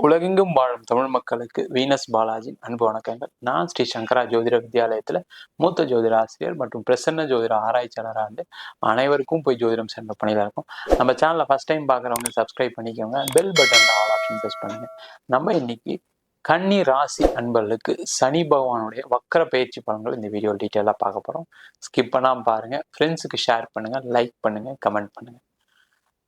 உலகெங்கும் வாழும் தமிழ் மக்களுக்கு வீனஸ் பாலாஜின் அன்பு வணக்கங்கள். நான் ஸ்ரீ சங்கரா ஜோதிட வித்யாலயத்தில் மூத்த ஜோதிட ஆசிரியர் மற்றும் பிரசன்ன ஜோதிட ஆராய்ச்சியாளராக இருந்து அனைவருக்கும் போய் ஜோதிடம் சென்ற பணியில் இருக்கும். நம்ம சேனலை ஃபஸ்ட் டைம் பார்க்குறவங்க சப்ஸ்கிரைப் பண்ணிக்கோங்க. Bell button all option press பண்ணுங்க. நம்ம இன்னைக்கு கன்னி ராசி அன்பர்களுக்கு சனி பகவானுடைய வக்கர பயிற்சி பலன்கள் இந்த வீடியோ டீட்டெயிலாக பார்க்க போகிறோம் ஸ்கிப் பண்ணாமல் பாருங்கள் ஃப்ரெண்ட்ஸுக்கு ஷேர் பண்ணுங்கள் லைக் பண்ணுங்கள் கமெண்ட் பண்ணுங்கள்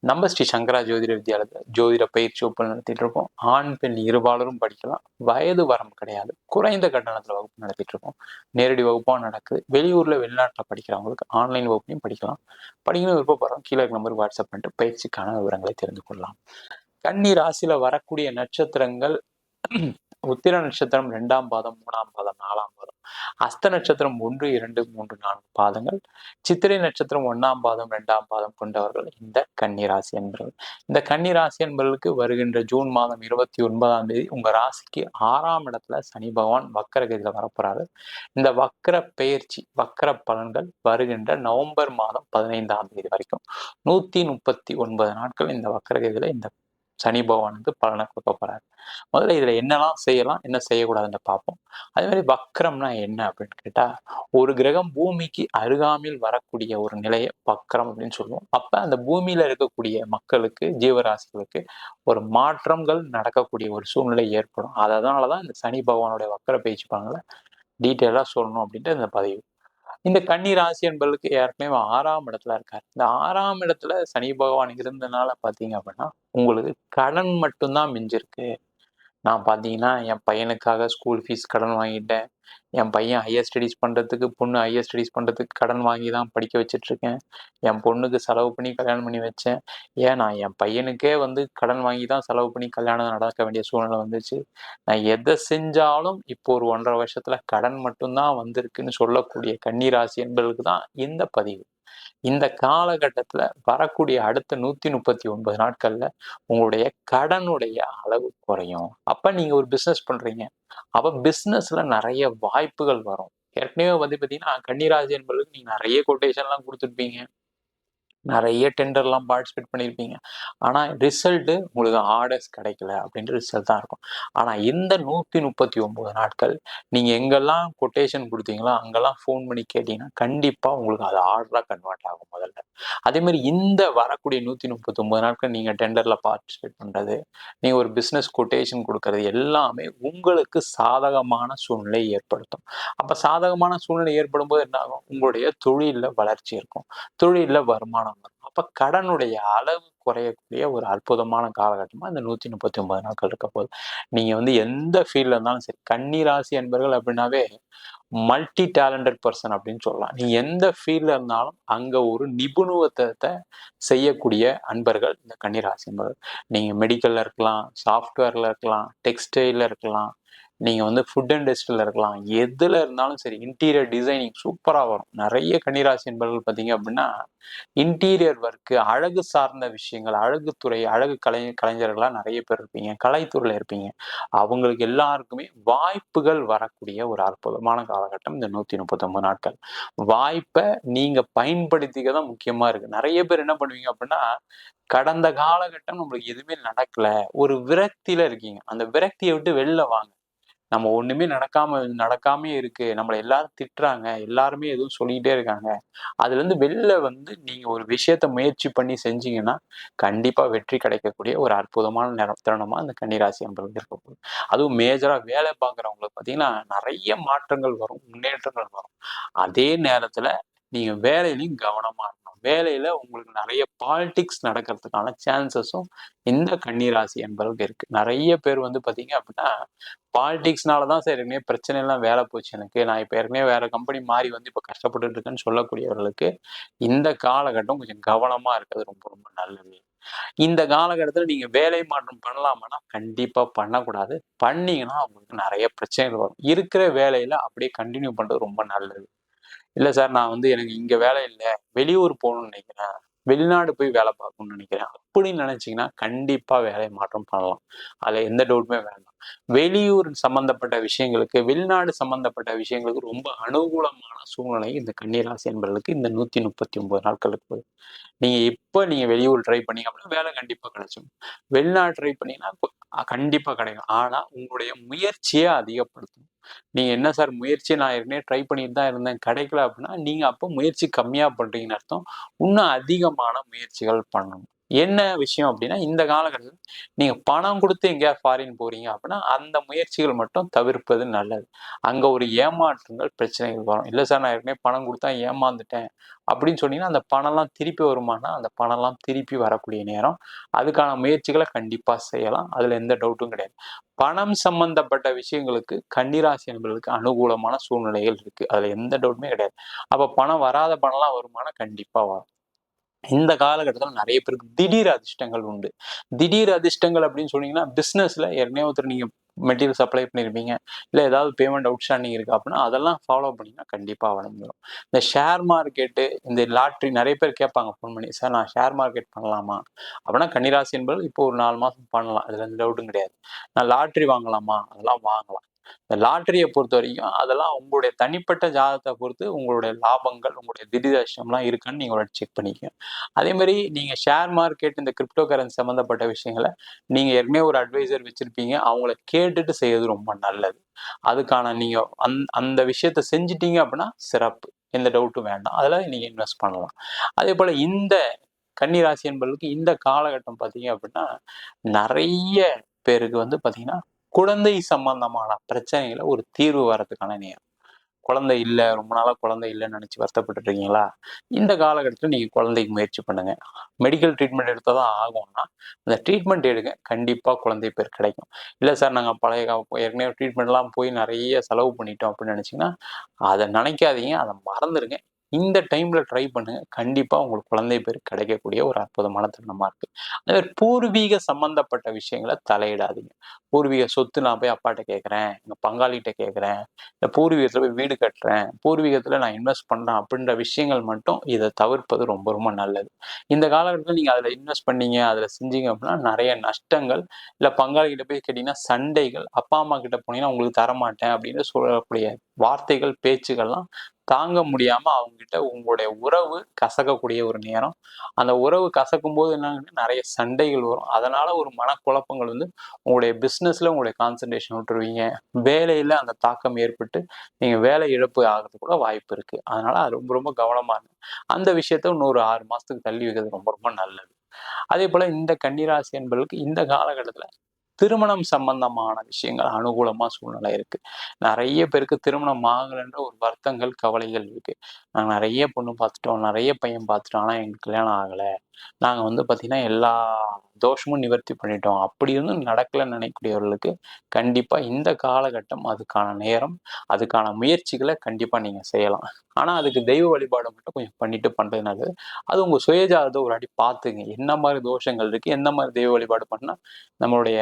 நம்ம ஸ்ரீ சங்கரா ஜோதிட வித்யாலயத்தில் ஜோதிட பயிற்சி வகுப்பு நடத்திட்டு இருக்கோம் ஆண் பெண் இருபாலரும் படிக்கலாம். வயது வரம்பு கிடையாது. குறைந்த கட்டணத்தில் வகுப்பு நடத்திட்டு இருக்கோம் நேரடி வகுப்பாக நடக்குது வெளியூரில் வெளிநாட்டில் படிக்கிறவங்களுக்கு ஆன்லைன் வகுப்பையும் படிக்கலாம். படிக்கணும் விருப்பப்படுறோம் கீழே நம்பருக்கு வாட்ஸ்அப் பண்ணிட்டு பயிற்சிக்கான விவரங்களை தெரிந்து கொள்ளலாம். கன்னி ராசியில் வரக்கூடிய நட்சத்திரங்கள் உத்திர நட்சத்திரம் ரெண்டாம் பாதம் மூணாம் பாதம் நாலாம் பாதம் அஸ்த நட்சத்திரம் ஒன்று இரண்டு மூன்று நான்கு பாதங்கள் சித்திரை நட்சத்திரம் ஒன்னாம் பாதம் ரெண்டாம் பாதம் கொண்டவர்கள் இந்த கன்னிராசி என்பவர்கள் இந்த கன்னிராசி என்பவர்களுக்கு வருகின்ற ஜூன் மாதம் இருபத்தி ஒன்பதாம் தேதி உங்க ராசிக்கு ஆறாம் இடத்துல சனி பகவான் வக்கரகதியில வரப்போறாரு. இந்த வக்கர பெயர்ச்சி வக்கர பலன்கள் வருகின்ற நவம்பர் மாதம் பதினைந்தாம் தேதி வரைக்கும். நூத்தி முப்பத்தி ஒன்பது நாட்கள் இந்த வக்கரகதியில இந்த சனி பகவான் வந்து பலனை கொடுக்க போறாரு. முதல்ல இதுல என்னெல்லாம் செய்யலாம் என்ன செய்யக்கூடாதுன்னு பார்ப்போம். அதே மாதிரி வக்கரம்னா என்ன அப்படின்னு கேட்டா ஒரு கிரகம் பூமிக்கு அருகாமையில் வரக்கூடிய ஒரு நிலையை வக்கரம் அப்படின்னு சொல்லுவோம். அப்ப அந்த பூமியில இருக்கக்கூடிய மக்களுக்கு ஜீவராசிகளுக்கு ஒரு மாற்றங்கள் நடக்கக்கூடிய ஒரு சூழ்நிலை ஏற்படும். அதனாலதான் இந்த சனி பகவானுடைய வக்கர பயிற்சி பலன்களை டீட்டெயிலாக சொல்லணும் அப்படின்ட்டு இந்த பதிவு. இந்த கன்னி ராசி என்பதற்கு ஏற்கனவே ஆறாம் இடத்துல இருக்கார். இந்த ஆறாம் இடத்துல சனி பகவான் இருந்தனால பார்த்தீங்க அப்படின்னா உங்களுக்கு கடன் மட்டும்தான் மிஞ்சிருக்கு. நான் பார்த்தீங்கன்னா என் பையனுக்காக ஸ்கூல் ஃபீஸ் கடன் வாங்கிட்டேன். என் பையன் ஹையர் ஸ்டடீஸ் பண்ணுறதுக்கு பொண்ணு ஹையர் ஸ்டடீஸ் பண்ணுறதுக்கு கடன் வாங்கி தான் படிக்க வச்சிட்ருக்கேன். என் பொண்ணுக்கு செலவு பண்ணி கல்யாணம் பண்ணி வச்சேன். ஏன் நான் என் பையனுக்கே வந்து கடன் வாங்கி தான் செலவு பண்ணி கல்யாணம் நடக்க வேண்டிய சூழ்நிலை வந்துச்சு. நான் எதை செஞ்சாலும் இப்போ ஒரு ஒன்றரை வருஷத்தில் கடன் மட்டும்தான் வந்திருக்குன்னு சொல்லக்கூடிய கன்னிராசி என்பதற்கு தான் இந்த பதிவு. இந்த காலகட்டத்துல வரக்கூடிய அடுத்த நூத்தி முப்பத்தி ஒன்பது நாட்கள்ல உங்களுடைய கடனுடைய அளவு குறையும். அப்ப நீங்க ஒரு பிசினஸ் பண்றீங்க. அப்ப பிசினஸ்ல நிறைய வாய்ப்புகள் வரும். ஏற்கனவே வந்து பாத்தீங்கன்னா கன்னிராசி என்பதுக்கு நீங்க நிறைய கொட்டேஷன் எல்லாம் கொடுத்துருப்பீங்க. நிறைய டெண்டர்லாம் பார்ட்டிசிபேட் பண்ணியிருப்பீங்க ஆனால் ரிசல்ட்டு உங்களுக்கு ஆர்டர்ஸ் கிடைக்கல அப்படின்ற ரிசல்ட் தான் இருக்கும். ஆனால் இந்த நூற்றி முப்பத்தி ஒம்பது நாட்கள் நீங்கள் எங்கெல்லாம் கொட்டேஷன் கொடுத்தீங்களோ அங்கெல்லாம் ஃபோன் பண்ணி கேட்டிங்கன்னா கண்டிப்பாக உங்களுக்கு அது ஆர்டராக கன்வெர்ட் ஆகும் முதல்ல. அதே மாதிரி இந்த வரக்கூடிய நூற்றி முப்பத்தி ஒம்பது நாட்கள் நீங்கள் டெண்டரில் பார்ட்டிசிபேட் பண்ணுறது நீங்கள் ஒரு பிஸ்னஸ் கொட்டேஷன் கொடுக்கறது எல்லாமே உங்களுக்கு சாதகமான சூழ்நிலை ஏற்படுத்தும். அப்போ சாதகமான சூழ்நிலை ஏற்படும் போது என்ன ஆகும் உங்களுடைய தொழிலில் வளர்ச்சி இருக்கும். தொழிலில் வருமானம் அப்ப கடனுடைய அளவு குறையக்கூடிய ஒரு அற்புதமான காலகட்டமா இந்த நூத்தி முப்பத்தி ஒன்பது நாட்கள் இருக்க போகுது. நீங்க வந்து எந்த ஃபீல்ட்ல இருந்தாலும் சரி கன்னிராசி என்பர்கள் அப்படின்னாவே மல்டி டேலண்டட் பர்சன் அப்படின்னு சொல்லலாம். நீ எந்த ஃபீல்ட்ல இருந்தாலும் அங்க ஒரு நிபுணத்துவத்தை செய்யக்கூடிய அன்பர்கள் இந்த கன்னிராசி என்பர்கள் நீங்க மெடிக்கல்ல இருக்கலாம் சாஃப்ட்வேர்ல இருக்கலாம் டெக்ஸ்டைல்ல இருக்கலாம் நீங்கள் வந்து ஃபுட் இண்டஸ்ட்ரியில் இருக்கலாம். எதில் இருந்தாலும் சரி இன்டீரியர் டிசைனிங் சூப்பராக வரும். நிறைய கன்னிராசி என்பர்கள் பார்த்தீங்க அப்படின்னா இன்டீரியர் ஒர்க்கு அழகு சார்ந்த விஷயங்கள் அழகுத்துறை அழகு கலை கலைஞர்களாக நிறைய பேர் இருப்பீங்க கலைத்துறையில் இருப்பீங்க. அவங்களுக்கு எல்லாருக்குமே வாய்ப்புகள் வரக்கூடிய ஒரு அற்புதமான காலகட்டம் இந்த நூற்றி முப்பத்தொம்பது நாட்கள். வாய்ப்பை நீங்கள் பயன்படுத்திக்க தான் முக்கியமாக இருக்குது நிறைய பேர் என்ன பண்ணுவீங்க அப்படின்னா கடந்த காலகட்டம் நம்மளுக்கு எதுவுமே நடக்கல. ஒரு விரக்தியில் இருக்கீங்க. அந்த விரக்தியை விட்டு வெளில வாங்க. நம்ம ஒண்ணுமே நடக்காம நடக்காமே இருக்கு. நம்மளை எல்லாரும் திட்டுறாங்க. எல்லாருமே எதுவும் சொல்லிக்கிட்டே இருக்காங்க. அதுல இருந்து வெளில வந்து நீங்க ஒரு விஷயத்த முயற்சி பண்ணி செஞ்சீங்கன்னா கண்டிப்பா வெற்றி கிடைக்கக்கூடிய ஒரு அற்புதமான நேரம் தருணமா அந்த கன்னிராசி என்பது இருக்க போகுது. அதுவும் மேஜரா வேலை பார்க்குறவங்களுக்கு பார்த்தீங்கன்னா நிறைய மாற்றங்கள் வரும் முன்னேற்றங்கள் வரும். அதே நேரத்துல நீங்க வேலையிலையும் கவனமா இருக்கணும் வேலையில உங்களுக்கு நிறைய பாலிடிக்ஸ் நடக்கிறதுக்கான சான்சஸும் இந்த கன்னிராசி என்பவர்களுக்கு இருக்கு. நிறைய பேர் வந்து பாத்தீங்க அப்படின்னா பாலிடிக்ஸ்னால தான் சரி ஏற்கனவே பிரச்சனை எல்லாம் வேலை போச்சு எனக்கு. நான் இப்போ ஏற்கனவே வேற கம்பெனி மாறி வந்து இப்போ கஷ்டப்பட்டு இருக்கேன்னு சொல்லக்கூடியவர்களுக்கு இந்த காலகட்டம் கொஞ்சம் கவனமா இருக்கிறது ரொம்ப ரொம்ப நல்லது. இந்த காலகட்டத்தில் நீங்க வேலை மாற்றம் பண்ணலாமான்னா கண்டிப்பா பண்ணக்கூடாது. பண்ணீங்கன்னா உங்களுக்கு நிறைய பிரச்சனைகள் வரும். இருக்கிற வேலையில அப்படியே கண்டினியூ பண்றது ரொம்ப நல்லது. இல்லை சார் நான் வந்து எனக்கு இங்க வேலை இல்லை. வெளியூர் போகணும்னு நினைக்கிறேன். வெளிநாடு போய் வேலை பார்க்கணும்னு நினைக்கிறேன். அப்படின்னு நினைச்சீங்கன்னா கண்டிப்பா வேலை மாற்றம் பண்ணலாம். அதுல எந்த டவுட்டுமே வேண்டாம். வெளியூர் சம்பந்தப்பட்ட விஷயங்களுக்கு வெளிநாடு சம்பந்தப்பட்ட விஷயங்களுக்கு ரொம்ப அனுகூலமான சூழ்நிலை இந்த கன்னிராசி என்பர்களுக்கு இந்த நூத்தி முப்பத்தி ஒன்பது நாட்களுக்கு நீங்க இப்போ நீங்க வெளியூர் ட்ரை பண்ணீங்க அப்படின்னா வேலை கண்டிப்பா கிடைச்சிடும் வெளிநாடு ட்ரை பண்ணீங்கன்னா கண்டிப்பா கிடைக்கும். ஆனா உங்களுடைய முயற்சியை அதிகப்படுத்தணும். நீங்க என்ன சார் முயற்சி நான் ஏற்கனவே ட்ரை பண்ணிட்டு தான் இருந்தேன் கிடைக்கல அப்படின்னா நீங்க அப்போ முயற்சி கம்மியா பண்றீங்கன்னு அர்த்தம். இன்னும் அதிகமான முயற்சிகள் பண்ணணும். என்ன விஷயம் அப்படின்னா இந்த காலகட்டத்தில் நீங்க பணம் கொடுத்து எங்கேயாவது ஃபாரின் போறீங்க அப்படின்னா அந்த முயற்சிகள் மட்டும் தவிர்ப்பது நல்லது. அங்க ஒரு ஏமாற்றங்கள் பிரச்சனைகள் வரும். இல்லை சார் நான் ஏற்கனவே பணம் கொடுத்தா ஏமாந்துட்டேன் அப்படின்னு சொன்னீங்கன்னா அந்த பணம்லாம் திருப்பி வருமானா அந்த பணம்லாம் திருப்பி வரக்கூடிய நேரம். அதுக்கான முயற்சிகளை கண்டிப்பாக செய்யலாம். அதில் எந்த டவுட்டும் கிடையாது. பணம் சம்பந்தப்பட்ட விஷயங்களுக்கு கன்னிராசி நபர்களுக்கு அனுகூலமான சூழ்நிலைகள் இருக்குது அதில் எந்த டவுட்டுமே கிடையாது. அப்போ பணம் வராத பணம்லாம் வருமானா கண்டிப்பாக வரும். இந்த காலகட்டத்தில் நிறைய பேருக்கு திடீர் அதிர்ஷ்டங்கள் உண்டு. திடீர் அதிர்ஷ்டங்கள் அப்படின்னு சொன்னீங்கன்னா பிஸ்னஸ்ல ஏற்கனவே ஒருத்தர் நீங்க மெட்டீரியல் சப்ளை பண்ணியிருப்பீங்க இல்லை ஏதாவது பேமெண்ட் அவுட்ஸ்டாண்டிங் இருக்கு அப்படின்னா அதெல்லாம் ஃபாலோ பண்ணிங்கன்னா கண்டிப்பாக வளர்ந்துடும் இந்த ஷேர் மார்க்கெட்டு இந்த லாட்ரி நிறைய பேர் கேட்பாங்க ஃபோன் பண்ணி சார் நான் ஷேர் மார்க்கெட் பண்ணலாமா? அப்படின்னா கன்னிராசி என்பது இப்போ ஒரு நாலு மாதம் பண்ணலாம். அதில் எந்த டவுட்டும் கிடையாது. நான் லாட்ரி வாங்கலாமா? அதெல்லாம் வாங்கலாம். இந்த லாட்டரியை பொறுத்த வரைக்கும் அதெல்லாம் உங்களுடைய தனிப்பட்ட ஜாதகத்தை பொறுத்து உங்களுடைய லாபங்கள் உங்களுடைய திடீர்ஷ்டம்லாம் இருக்கான்னு நீங்க செக் பண்ணிக்க அதே மாதிரி நீங்க ஷேர் மார்க்கெட் இந்த கிரிப்டோ கரன்சி சம்மந்தப்பட்ட விஷயங்களை நீங்க ஏற்கனவே ஒரு அட்வைசர் வச்சிருப்பீங்க. அவங்கள கேட்டுட்டு செய்யறது ரொம்ப நல்லது. அதுக்கான நீங்க அந் அந்த விஷயத்த செஞ்சிட்டீங்க அப்படின்னா சிறப்பு. எந்த டவுட்டும் வேண்டாம். அதில் நீங்க இன்வெஸ்ட் பண்ணலாம். அதே போல இந்த கன்னிராசி என்பதற்கு இந்த காலகட்டம் பார்த்தீங்க அப்படின்னா நிறைய பேருக்கு வந்து பார்த்தீங்கன்னா குழந்தை சம்பந்தமான பிரச்சனைகளை ஒரு தீர்வு வர்றதுக்கான நேரம். குழந்தை இல்லை ரொம்ப நாளாக குழந்தை இல்லைன்னு நினச்சி வருத்தப்பட்டு இருக்கீங்களா இந்த காலகட்டத்தில் நீங்கள் குழந்தைக்கு முயற்சி பண்ணுங்க. மெடிக்கல் ட்ரீட்மெண்ட் எடுத்தால் தான் ஆகும்னா அந்த ட்ரீட்மெண்ட் எடுங்க. கண்டிப்பாக குழந்தை பேர் கிடைக்கும். இல்லை சார் நாங்கள் பழைய ஏற்கனவே ட்ரீட்மெண்ட்லாம் போய் நிறைய செலவு பண்ணிட்டோம் அப்படின்னு நினச்சிங்கன்னா அதை நினைக்காதீங்க. அதை மறந்துடுங்க இந்த டைம்ல ட்ரை பண்ணுங்க. கண்டிப்பா உங்களுக்கு குழந்தை பேர் கிடைக்கக்கூடிய ஒரு அற்புதமான தருணமா இருக்கு. அதே மாதிரி பூர்வீக சம்பந்தப்பட்ட விஷயங்களை தலையிடாதீங்க. பூர்வீக சொத்து நான் போய் அப்பாட்ட கேட்குறேன் எங்கள் பங்காளிகிட்ட கேட்குறேன் இல்லை பூர்வீகத்துல போய் வீடு கட்டுறேன் பூர்வீகத்துல நான் இன்வெஸ்ட் பண்றேன் அப்படின்ற விஷயங்கள் மட்டும் இதை தவிர்ப்பது ரொம்ப ரொம்ப நல்லது. இந்த காலகட்டத்தில் நீங்க அதுல இன்வெஸ்ட் பண்ணீங்க அதுல செஞ்சீங்க அப்படின்னா நிறைய நஷ்டங்கள் இல்லை பங்காளிகிட்ட போய் கேட்டீங்கன்னா சண்டைகள் அப்பா அம்மா கிட்ட போனீங்கன்னா உங்களுக்கு தரமாட்டேன் அப்படின்னு சொல்லக்கூடிய வார்த்தைகள் பேச்சுகள்லாம் தாங்க முடியாம அவங்க கிட்ட உங்களுடைய உறவு கசக்கக்கூடிய ஒரு நேரம். அந்த உறவு கசக்கும் போது என்னன்னா நிறைய சண்டைகள் வரும். அதனால ஒரு மனக்குழப்பங்கள் வந்து உங்களுடைய பிஸ்னஸ் பிஸ்னஸில் உங்களுடைய கான்சன்ட்ரேஷன் விட்டுருவீங்க. வேலையில அந்த தாக்கம் ஏற்பட்டு நீங்க வேலை இழப்பு ஆகிறது கூட வாய்ப்பு இருக்கு. அதனால ரொம்ப ரொம்ப கவனமா இருக்கு அந்த விஷயத்த இன்னொரு ஆறு மாசத்துக்கு தள்ளி வைக்கிறது ரொம்ப ரொம்ப நல்லது. அதே போல இந்த கன்னிராசி என்பதற்கு இந்த காலகட்டத்துல திருமணம் சம்பந்தமான விஷயங்கள் அனுகூலமா சூழ்நிலை இருக்கு. நிறைய பேருக்கு திருமணம் ஆகலைன்ற ஒரு வருத்தங்கள் கவலைகள் இருக்கு. நாங்க நிறைய பொண்ணு பார்த்துட்டோம் நிறைய பையன் பார்த்துட்டோம் ஆனா எங்களுக்கு கல்யாணம் ஆகலை. நாங்க வந்து பாத்தீங்கன்னா எல்லா தோஷமும் நிவர்த்தி பண்ணிட்டோம். அப்படி இருந்தும் நடக்கலைன்னு நினைக்கக்கூடியவர்களுக்கு கண்டிப்பா இந்த காலகட்டம் அதுக்கான நேரம் அதுக்கான முயற்சிகளை கண்டிப்பா நீங்க செய்யலாம். ஆனா அதுக்கு தெய்வ வழிபாடு மட்டும் கொஞ்சம் பண்ணிட்டு பண்ணுறதுனால அது உங்க சுயஜாதத்தை ஒரு அடி பார்த்துங்க. என்ன மாதிரி தோஷங்கள் இருக்கு எந்த மாதிரி தெய்வ வழிபாடு பண்ணா நம்மளுடைய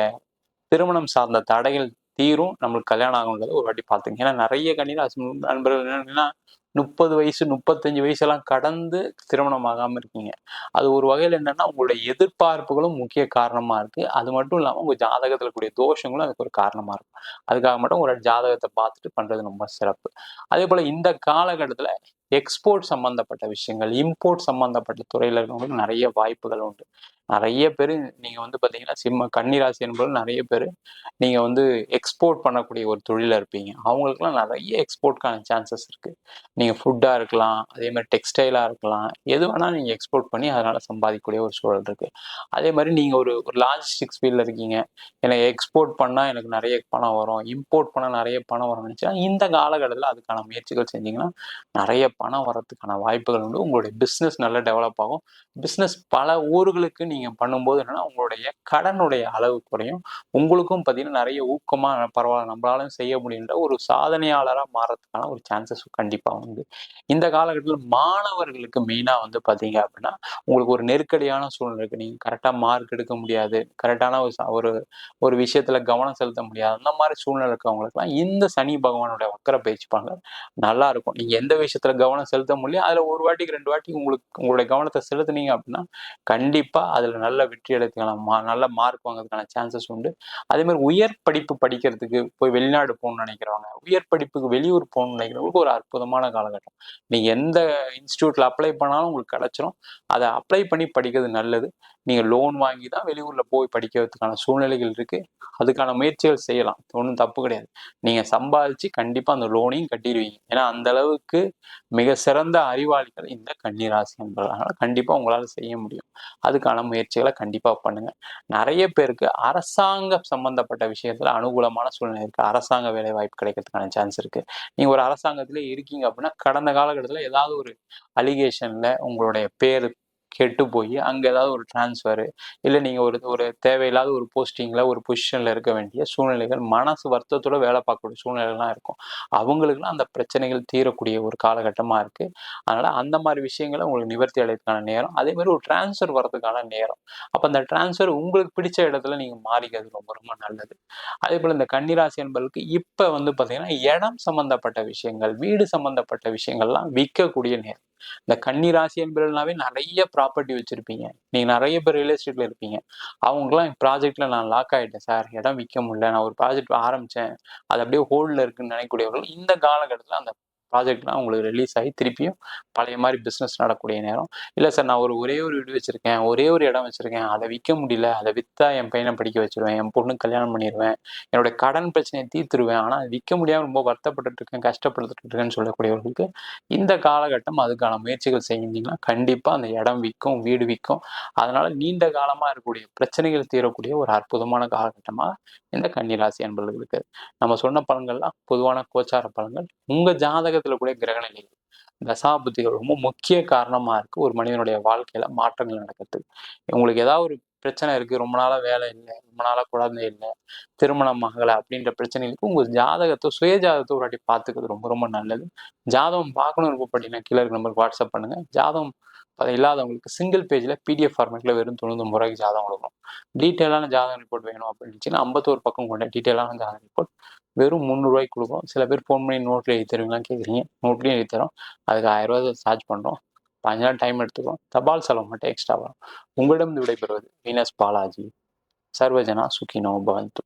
திருமணம் சார்ந்த தடைகள் தீரும் நம்மளுக்கு கல்யாணம் ஆகுங்கிறத ஒரு வாட்டி பார்த்துங்க. ஏன்னா நிறைய கண்ணீர் நண்பர்கள் என்னன்னா முப்பது வயசு முப்பத்தஞ்சு வயசெல்லாம் கடந்து திருமணம் ஆகாமல் இருக்கீங்க. அது ஒரு வகையில் என்னன்னா உங்களுடைய எதிர்பார்ப்புகளும் முக்கிய காரணமா இருக்கு. அது மட்டும் இல்லாமல் உங்க ஜாதகத்துல கூடிய தோஷங்களும் அதுக்கு ஒரு காரணமா இருக்கும். அதுக்காக மட்டும் ஒரு ஜாதகத்தை பார்த்துட்டு பண்றது ரொம்ப சிறப்பு. அதே போல இந்த காலகட்டத்துல எக்ஸ்போர்ட் சம்மந்தப்பட்ட விஷயங்கள் இம்போர்ட் சம்மந்தப்பட்ட துறையில் இருக்கிறவங்களுக்கு நிறைய வாய்ப்புகள் உண்டு. நிறைய பேர் நீங்கள் வந்து பார்த்தீங்கன்னா சிம்ம கன்னிராசி என்பது நிறைய பேர் நீங்கள் வந்து எக்ஸ்போர்ட் பண்ணக்கூடிய ஒரு தொழிலில் இருப்பீங்க. அவங்களுக்குலாம் நிறைய எக்ஸ்போர்ட்கான சான்சஸ் இருக்குது நீங்கள் ஃபுட்டாக இருக்கலாம் அதே மாதிரி டெக்ஸ்டைலாக இருக்கலாம் எது வேணால் நீங்கள் எக்ஸ்போர்ட் பண்ணி அதனால் சம்பாதிக்கக்கூடிய ஒரு சூழல் இருக்குது அதே மாதிரி நீங்கள் ஒரு ஒரு லாஜிஸ்டிக்ஸ் ஃபீல்டில் இருக்கீங்க. எனக்கு எக்ஸ்போர்ட் பண்ணால் எனக்கு நிறைய பணம் வரும் இம்போர்ட் பண்ணால் நிறைய பணம் வரும்னு நினச்சா இந்த காலகட்டத்தில் அதுக்கான முயற்சிகள் செஞ்சிங்கன்னா நிறைய பணம் வரதுக்கான வாய்ப்புகள் உண்டு. உங்களுடைய பிஸ்னஸ் நல்லா டெவலப் ஆகும். பிஸ்னஸ் பல ஊர்களுக்கு நீங்கள் பண்ணும்போது என்னென்னா உங்களுடைய கடனுடைய அளவு குறையும். உங்களுக்கும் பார்த்தீங்கன்னா நிறைய ஊக்கமாக பரவாயில்ல நம்மளாலும் செய்ய முடியுன்ற ஒரு சாதனையாளராக மாறதுக்கான ஒரு சான்சஸ் கண்டிப்பாக உண்டு. இந்த காலகட்டத்தில் மாணவர்களுக்கு மெயினாக வந்து பார்த்தீங்க அப்படின்னா உங்களுக்கு ஒரு நெருக்கடியான சூழ்நிலை இருக்குது நீங்கள் கரெக்டாக மார்க் எடுக்க முடியாது. கரெக்டான ஒரு ஒரு விஷயத்துல கவனம் செலுத்த முடியாது. அந்த மாதிரி சூழ்நிலை இருக்கவங்களுக்குலாம் இந்த சனி பகவானுடைய வக்கர பயிற்சிப்பாங்க நல்லா இருக்கும். நீங்க எந்த விஷயத்துல கவனம் செலுத்த முடியும். அதில் ஒரு வாட்டிக்கு ரெண்டு வாட்டி உங்களுக்கு உங்களுடைய கவனத்தை செலுத்துனீங்க அப்படின்னா கண்டிப்பாக அதில் நல்ல வெற்றி அடைத்துக்கான மா நல்ல மார்க் வாங்குறதுக்கான சான்சஸ் உண்டு. அதே மாதிரி உயர் படிப்பு படிக்கிறதுக்கு போய் வெளிநாடு போகணும்னு நினைக்கிறவங்க உயர் படிப்புக்கு வெளியூர் போகணும்னு நினைக்கிறவங்களுக்கு ஒரு அற்புதமான காலகட்டம். நீங்கள் எந்த இன்ஸ்டியூட்டில் அப்ளை பண்ணாலும் உங்களுக்கு கிடச்சிரும். அதை அப்ளை பண்ணி படிக்கிறது நல்லது. நீங்கள் லோன் வாங்கி தான் வெளியூரில் போய் படிக்கிறதுக்கான சூழ்நிலைகள் இருக்குது அதுக்கான முயற்சிகள் செய்யலாம். ஒன்றும் தப்பு கிடையாது. நீங்கள் சம்பாதிச்சு கண்டிப்பாக அந்த லோனையும் கட்டிடுவீங்க. ஏன்னா அந்த அளவுக்கு மிக சிறந்த அறிவாளிகள் இந்த கன்னிராசி என்பதனால கண்டிப்பாக உங்களால் செய்ய முடியும். அதுக்கான முயற்சிகளை கண்டிப்பாக பண்ணுங்க. நிறைய பேருக்கு அரசாங்க சம்பந்தப்பட்ட விஷயத்தில் அனுகூலமான சூழ்நிலை இருக்குது அரசாங்க வேலை வாய்ப்பு கிடைக்கிறதுக்கான சான்ஸ் இருக்குது நீங்கள் ஒரு அரசாங்கத்திலே இருக்கீங்க அப்படின்னா கடந்த காலகட்டத்தில் ஏதாவது ஒரு அலிகேஷனில் உங்களுடைய பேர் கெட்டு போய் அங்கே ஏதாவது ஒரு டிரான்ஸ்ஃபரு இல்லை நீங்கள் ஒரு ஒரு தேவையில்லாத ஒரு போஸ்டிங்கில் ஒரு பொசிஷனில் இருக்க வேண்டிய சூழ்நிலைகள் மனசு வருத்தத்தோட வேலை பார்க்கக்கூடிய சூழ்நிலைகள்லாம் இருக்கும். அவங்களுக்குலாம் அந்த பிரச்சனைகள் தீரக்கூடிய ஒரு காலகட்டமாக இருக்குது அதனால் அந்த மாதிரி விஷயங்களை உங்களுக்கு நிவர்த்தி அடைறதுக்கான நேரம். அதே மாதிரி ஒரு டிரான்ஸ்ஃபர் வர்றதுக்கான நேரம். அப்போ அந்த டிரான்ஸ்ஃபர் உங்களுக்கு பிடிச்ச இடத்துல நீங்கள் மாறிக்கிறது ரொம்ப ரொம்ப நல்லது. அதே போல் இந்த கன்னிராசி என்பதற்கு இப்போ வந்து பார்த்தீங்கன்னா இடம் சம்மந்தப்பட்ட விஷயங்கள் வீடு சம்மந்தப்பட்ட விஷயங்கள்லாம் விற்கக்கூடிய நேரம். இந்த கன்னி ராசி என்பதுனாவே நிறைய ப்ராப்பர்ட்டி வச்சிருப்பீங்க. நீங்க நிறைய பேர் ரியல் எஸ்டேட்ல இருப்பீங்க. அவங்களாம் ப்ராஜெக்ட்ல நான் லாக் ஆயிட்டேன் சார் இடம் விற்க முடியல. நான் ஒரு ப்ராஜெக்ட் ஆரம்பிச்சேன். அது அப்படியே ஹோல்டில் இருக்குன்னு நினைக்கக்கூடியவர்கள் இந்த காலகட்டத்தில் அந்த ப்ராஜெக்ட்லாம் உங்களுக்கு ரிலீஸ் ஆகி திருப்பியும் பழைய மாதிரி பிஸ்னஸ் நடக்கூடிய நேரம். இல்லை சார் நான் ஒரு ஒரே ஒரு வீடு வச்சுருக்கேன் ஒரே ஒரு இடம் வச்சுருக்கேன். அதை விற்க முடியல. அதை விற்றா என் பையனை படிக்க வச்சிருவேன் என் பொண்ணு கல்யாணம் பண்ணிடுவேன் என்னுடைய கடன் பிரச்சனையை தீர்த்துருவேன். ஆனால் விற்க முடியாமல் ரொம்ப வருத்தப்பட்டு இருக்கேன் கஷ்டப்படுத்துட்டு இருக்கேன்னு சொல்லக்கூடியவர்களுக்கு இந்த காலகட்டம் அதுக்கான முயற்சிகள் செஞ்சீங்கன்னா கண்டிப்பாக அந்த இடம் விற்கும் வீடு விற்கும். அதனால நீண்ட காலமாக இருக்கக்கூடிய பிரச்சனைகள் தீரக்கூடிய ஒரு அற்புதமான காலகட்டமாக இந்த கன்னிராசி என்பவர்களுக்கு நம்ம சொன்ன பலன்கள்லாம் பொதுவான கோச்சார பலன்கள். உங்க இடத்துல கூட கிரக நிலைகள் தசாபுத்திகள் ரொம்ப முக்கிய காரணமா இருக்கு. ஒரு மனிதனுடைய வாழ்க்கையில மாற்றங்கள் நடக்கிறதுக்கு உங்களுக்கு ஏதாவது ஒரு பிரச்சனை இருக்கு ரொம்ப நாளா வேலை இல்லை ரொம்ப நாளா குழந்தை இல்லை திருமணம் ஆகலை அப்படின்ற பிரச்சனைகளுக்கு உங்க ஜாதகத்தை சுய ஜாதகத்தை ஒரு வாட்டி பார்த்துக்கிறது ரொம்ப ரொம்ப நல்லது. ஜாதகம் பார்க்கணும் விருப்பப்பட்டீங்கன்னா கீழே நம்பருக்கு வாட்ஸ்அப் பண்ணுங்க. ஜாதகம் இல்லாதவங்களுக்கு சிங்கிள் பேஜில் பிடிஎஃப் ஃபார்மேட்டில் வெறும் தொண்ணூறு முறைக்கு ஜாதகம் கொடுக்கணும். டீட்டெயிலான ஜாதகம் ரிப்போர்ட் வேணும் அப்படின்னு ஐம்பத்தோரு பக்கம் கொண்ட டீட்டெயிலான ஜாதகம் ரிப்போர்ட் வெறும் முந்நூறுரூவாய்க்கு கொடுக்கும். சில பேர் ஃபோன் பண்ணி நோட்டில் எழுதி தருவீங்களான்னு கேட்குறீங்க நோட்லேயும் எழுதி தரோம் அதுக்கு ஆயிரம் சார்ஜ் பண்ணுறோம் பதினஞ்சு நாள் டைம் எடுத்துக்கிறோம். தபால் செலவு மட்டும் எக்ஸ்ட்ரா வரும். உங்களிடம் விடைபெறுவது வீனஸ் பாலாஜி. சர்வஜனா சுகினோ பவந்து